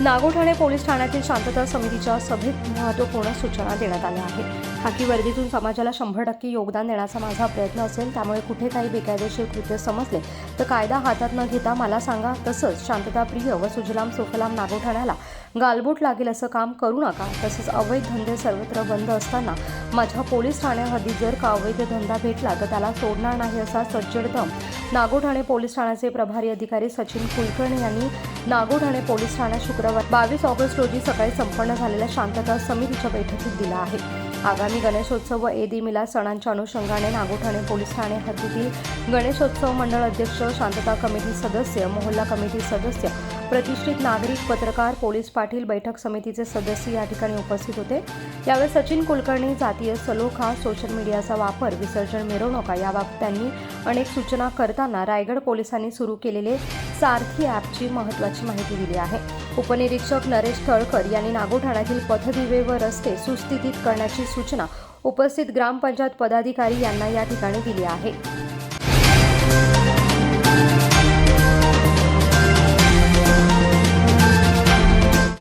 Nagothane police ठाण्यातील शांतता समितीच्या सभेत महत्त्वपूर्ण सूचना देण्यात आल्या आहेत. खाकी वर्दीतून समाजाला शंभर टक्के योगदान देण्याचा माझा प्रयत्न असेल त्यामुळे कुठे काही बेकायदेशीर कृत्य समजले तर कायदा हातात न घेता मला सांगा तसंच शांतताप्रिय व सुजलाम सुफलाम नागोठाण्याला गालबोट लागेल असं काम करू नका तसंच अवैध धंदे सर्वत्र बंद असताना माझ्या पोलीस ठाण्या हद्दीत जर का अवैध धंदा भेटला तर त्याला सोडणार नाही असा सज्जडदम नागोठाणे पोलीस ठाण्याचे प्रभारी अधिकारी सचिन कुलकर्णी यांनी नागोठाणे पोलीस ठाण्यात शुक्रवार बावीस ऑगस्ट रोजी सकाळी संपन्न झालेल्या शांतता समितीच्या बैठकीत दिला आहे. आगामी गणेशोत्सव व ईद मिला सणांच्या अनुषंगाने नागोठाणे पोलीस ठाणे हद्दीतील गणेशोत्सव मंडळ अध्यक्ष शांतता कमिटी सदस्य मोहल्ला कमिटी सदस्य प्रतिष्ठित नागरिक पत्रकार पोलीस पाटील बैठक समितीचे सदस्य या ठिकाणी उपस्थित होते. यावेळी सचिन कुलकर्णी जातीय सलोखा सोशल मीडियाचा वापर विसर्जन मिरवणुका याबाबत त्यांनी अनेक सूचना करताना रायगड पोलिसांनी सुरू केलेले सारथी ॲपची महत्त्वाची माहिती दिली आहे. उपनिरीक्षक नरेश तळकर यांनी नागोठाण्यातील पथदिवे व रस्ते सुस्थितीत करण्याची सूचना उपस्थित ग्रामपंचायत पदाधिकारी यांना या ठिकाणी दिली आहे.